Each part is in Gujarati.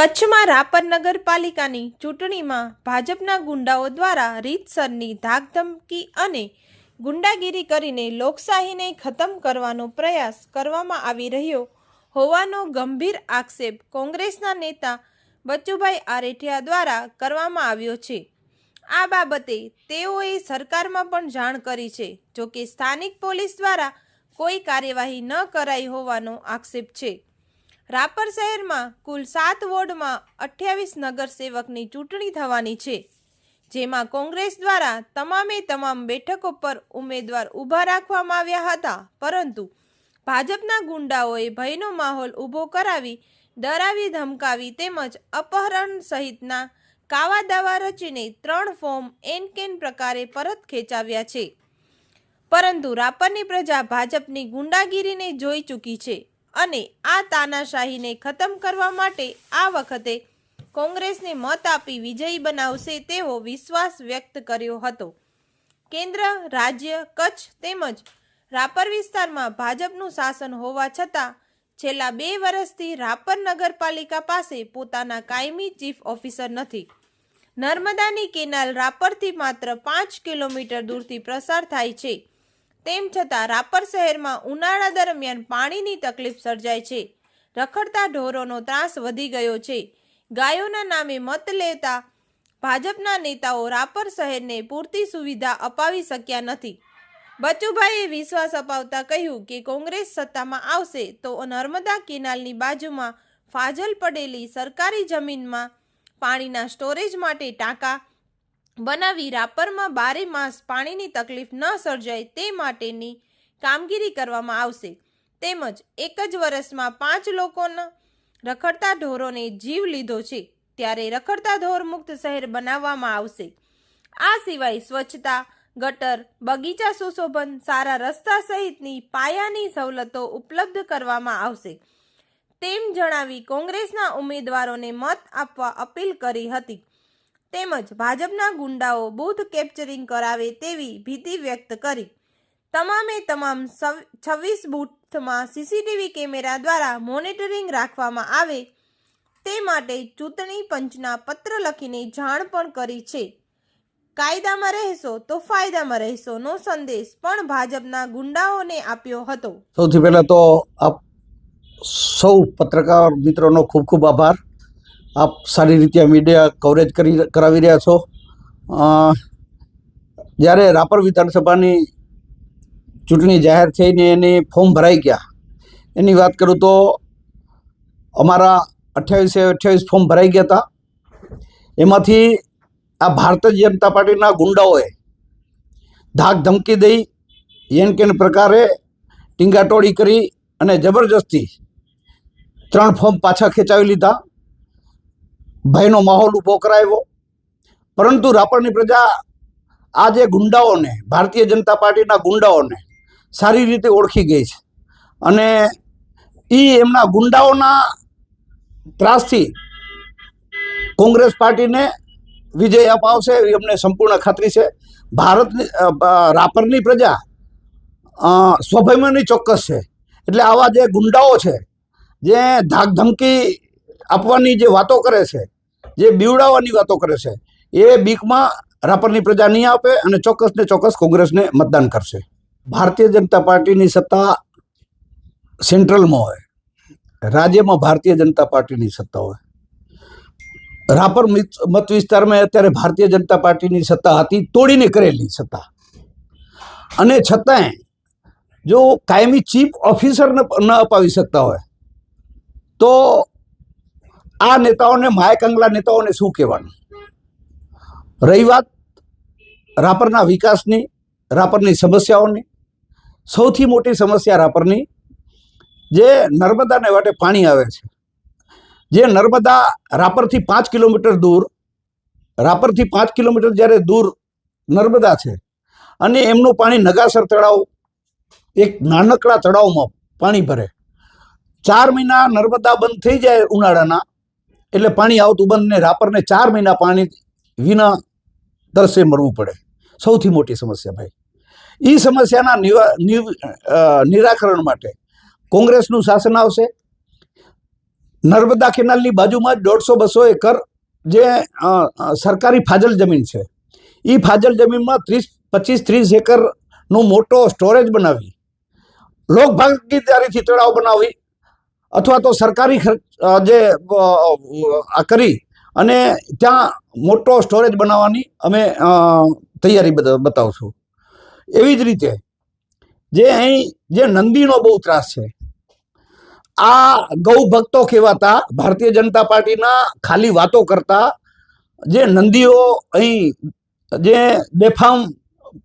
કચ્છમાં રાપર નગરપાલિકાની ચૂંટણીમાં ભાજપના ગુંડાઓ દ્વારા રીતસરની ધાકધમકી અને ગુંડાગીરી કરીને લોકશાહીને ખતમ કરવાનો પ્રયાસ કરવામાં આવી રહ્યો હોવાનો ગંભીર આક્ષેપ કોંગ્રેસના નેતા બચુભાઈ આરેઠિયા દ્વારા કરવામાં આવ્યો છે. આ બાબતે તેઓએ સરકારમાં પણ જાણ કરી છે જોકે સ્થાનિક પોલીસ દ્વારા કોઈ કાર્યવાહી ન કરાઈ હોવાનો આક્ષેપ છે. રાપર શહેરમાં કુલ સાત વોર્ડમાં અઠ્યાવીસ નગરસેવકની ચૂંટણી થવાની છે, જેમાં કોંગ્રેસ દ્વારા તમામે તમામ બેઠકો પર ઉમેદવાર ઊભા રાખવામાં આવ્યા હતા. પરંતુ ભાજપના ગુંડાઓએ ભયનો માહોલ ઊભો કરાવી, ડરાવી, ધમકાવી તેમજ અપહરણ સહિતના કાવા દાવા રચીને ત્રણ ફોર્મ એન કેન પ્રકારે પરત ખેંચાવ્યા છે. પરંતુ રાપરની પ્રજા ભાજપની ગુંડાગીરીને જોઈ ચૂકી છે. અને આ તાનાશાહીને ખતમ કરવા માટે આ વખતે કોંગ્રેસને મત આપી વિજયી બનાવશે તેવો વિશ્વાસ વ્યક્ત કર્યો હતો. કેન્દ્ર, રાજ્ય, કચ્છ તેમજ રાપર વિસ્તારમાં ભાજપનું શાસન હોવા છતાં છેલ્લા બે વર્ષથી રાપર નગરપાલિકા પાસે પોતાના કાયમી ચીફ ઓફિસર નથી. નર્મદાની કેનાલ રાપરથી માત્ર પાંચ કિલોમીટર દૂરથી પ્રસાર થાય છે. તેમ છતાં રાપર શહેરમાં ઉનાળા દરમિયાન પાણીની તકલીફ સર્જાય છે. રખડતા ઢોરોનો ત્રાસ વધી ગયો છે. ગાયોના નામે મત લેતા ભાજપના નેતાઓ રાપર શહેરને પૂરતી સુવિધા અપાવી શક્યા નથી. બચુભાઈએ વિશ્વાસ અપાવતા કહ્યું કે કોંગ્રેસ સત્તામાં આવશે તો નર્મદા કેનાલની બાજુમાં ફાજલ પડેલી સરકારી જમીનમાં પાણીના સ્ટોરેજ માટે ટાંકા બનાવી રાપરમાં બારે માસ પાણીની તકલીફ ન સર્જાય તે માટેની કામગીરી કરવામાં આવશે. તેમજ એક જ વર્ષમાં પાંચ લોકોના રખડતા ઢોરોને જીવ લીધો છે. ત્યારે રખડતા ઢોર મુક્ત શહેર બનાવવામાં આવશે. આ સિવાય સ્વચ્છતા, ગટર, બગીચા સુશોભન, સારા રસ્તા સહિતની પાયાની સવલતો ઉપલબ્ધ કરવામાં આવશે. તેમ જણાવી કોંગ્રેસના ઉમેદવારોને મત આપવા અપીલ કરી હતી. તેમજ ભાજપના ગુંડાઓ બૂથ કેપ્ચરિંગ કરાવે તેવી ભીતિ વ્યક્ત કરી. તમામે તમામ છવ્વીસ બૂથમાં સીસીટીવી કેમેરા દ્વારા મોનિટરિંગ રાખવામાં આવે તે માટે ચૂંટણી પંચના પત્ર લખીને જાણ પણ કરી છે. કાયદામાં રહેશો તો ફાયદામાં રહેશો, નો સંદેશ પણ ભાજપના ગુંડાઓને આપ્યો હતો. સૌથી પહેલાં તો આપ સૌ પત્રકાર મિત્રોનો ખૂબ ખૂબ આભાર. આપ સારી રીતે મીડિયા કવરેજ કરી કરાવી રહ્યા છો. જ્યારે રાપર વિધાનસભાની ચૂંટણી જાહેર થઈને એની ફોર્મ ભરાઈ ગયા, એની વાત કરું તો અમારા અઠ્યાવીસે અઠ્યાવીસ ફોર્મ ભરાઈ ગયા હતા. એમાંથી આ ભારતીય જનતા પાર્ટીના ગુંડાઓએ ધાક ધમકી દઈ એન કેન પ્રકારે ટીંગાટોળી કરી અને જબરજસ્તી ત્રણ ફોર્મ પાછા ખેંચાવી લીધા. ભયનો માહોલ ઊભો કરાવ્યો. પરંતુ રાપરની પ્રજા આ જે ગુંડાઓને ભારતીય જનતા પાર્ટીના ગુંડાઓને સારી રીતે ઓળખી ગઈ છે. અને એ એમના ગુંડાઓના ત્રાસથી કોંગ્રેસ પાર્ટીને વિજય અપાવશે એવી અમને સંપૂર્ણ ખાતરી છે. ભારતની રાપરની પ્રજા અ, ચોક્કસ છે. એટલે આવા જે ગુંડાઓ છે જે ધાક ધમકી આપવાની જે વાતો કરે છે, જે બીવડાવવાની વાતો કરે છે, એ બીકમાં રાપરની પ્રજા નહીં આપે અને ચોક્કસ ને ચોક્કસ કોંગ્રેસને મતદાન કરશે. ભારતીય જનતા પાર્ટીની સત્તા સેન્ટ્રલમાં હોય, રાજ્યમાં ભારતીય જનતા પાર્ટીની સત્તા હોય. રાપર મિત- વિસ્તારમાં અત્યારે ભારતીય જનતા પાર્ટીની સત્તા હતી, તોડીને કરેલી સત્તા. અને છતાંય જો કાયમી ચીફ ઓફિસર ન અપાવી શકતા હોય, તો આ નેતાઓને માયકંગલા નેતાઓને શું કહેવાનું? રહી વાત રાપરના વિકાસની, રાપરની સમસ્યાઓની, સૌથી મોટી સમસ્યા રાપરની, જે નર્મદાને વાટે પાણી આવે છે. જે નર્મદા રાપરથી પાંચ કિલોમીટર દૂર, રાપરથી પાંચ કિલોમીટર જ્યારે દૂર નર્મદા છે, અને એમનું પાણી નગાસર તળાવ, એક નાનકડા તળાવમાં પાણી ભરે. ચાર મહિના નર્મદા બંધ થઈ જાય ઉનાળાના એટલે પાણી આવતું બંધ ને રાપરને ચાર મહિના પાણી વિના દરસે મરવું પડે. સૌથી મોટી સમસ્યા ભાઈ. એ સમસ્યાના નિરાકરણ માટે કોંગ્રેસનું શાસન આવશે. નર્મદા કેનાલની બાજુમાં દોઢસો બસો એકર જે સરકારી ફાજલ જમીન છે. એ ફાજલ જમીનમાં ત્રીસ, પચીસ, ત્રીસ એકરનો મોટો સ્ટોરેજ બનાવી લોક ભાગીદારીથી તળાવ બનાવી અથવા તો સરકારી જે આ કરી અને ત્યાં મોટો સ્ટોરેજ બનાવવાની અમે તૈયારી બતા- બતાવશું. એવી જ રીતે જે અહીં, જે નંદીનો બહુ ત્રાસ છે, આ ગૌ ભક્તો કહેવાતા ભારતીય જનતા પાર્ટીના ખાલી વાતો કરતા જે નંદીઓ અહીં, જે બેફામ,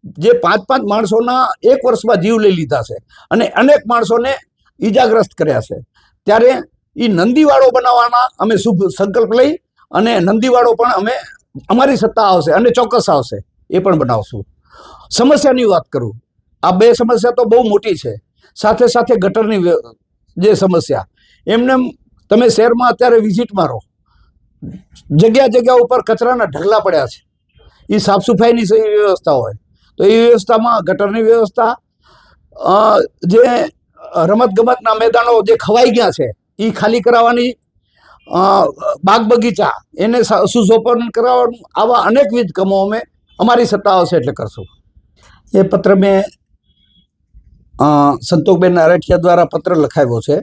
જે પાંચ પાંચ માણસોના એક વર્ષમાં જીવ લઈ લીધા છે અને અનેક માણસોને ઈજાગ્રસ્ત કર્યા છે. ત્યારે એ નંદીવાળો બનાવવાના અમે શુભ સંકલ્પ લઈ અને નંદીવાળો પણ અમે અમારી સત્તા આવશે અને ચોક્કસ આવશે, એ પણ બનાવશું. સમસ્યાની વાત કરું. આ બે સમસ્યા તો બહુ મોટી છે. સાથે સાથે ગટરની જે સમસ્યા, એમને તમે શહેરમાં અત્યારે વિઝિટ મારો. જગ્યા જગ્યા ઉપર કચરાના ઢગલા પડ્યા છે. એ સાફ સફાઈની વ્યવસ્થા હોય. તો એ વ્યવસ્થામાં ગટરની વ્યવસ્થા જે રમતગમતના મેદાનો જે ખવાઈ ગયા છે એ ખાલી કરાવવાની બાગ બગીચા એને સુશોભન કરાવવાનું આવા અનેકવિધ કામો અમે અમારી સત્તા આવશે એટલે કરશું. એ પત્ર મેં સંતોકબેન અરઠિયા દ્વારા પત્ર લખાવ્યો છે.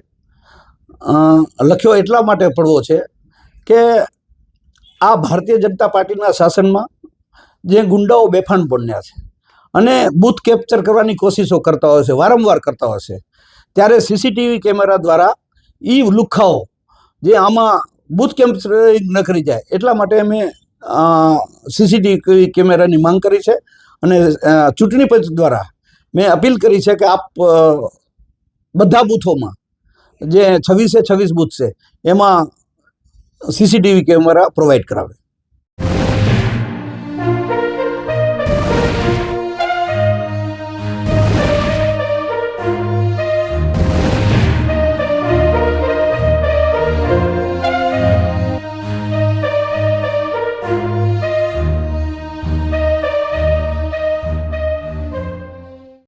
લખ્યો એટલા માટે પડવો છે કે આ ભારતીય જનતા પાર્ટીના શાસનમાં જે ગુંડાઓ બેફાન બન્યા છે અને બૂથ કેપ્ચર કરવાની કોશિશો કરતા હોય છે, વારંવાર કરતા હોય છે. ત્યારે સીસીટીવી કેમેરા દ્વારા એ લુખાઓ જે આમાં બૂથ કેપ્ચરિંગ ન કરી જાય, એટલા માટે અમે સીસીટીવી કેમેરાની માંગ કરી છે. અને ચૂંટણી પંચ દ્વારા મેં અપીલ કરી છે કે આપ બધા બૂથોમાં જે છવ્વીસે છવ્વીસ બૂથ છે, એમાં સીસીટીવી કેમેરા પ્રોવાઈડ કરાવે.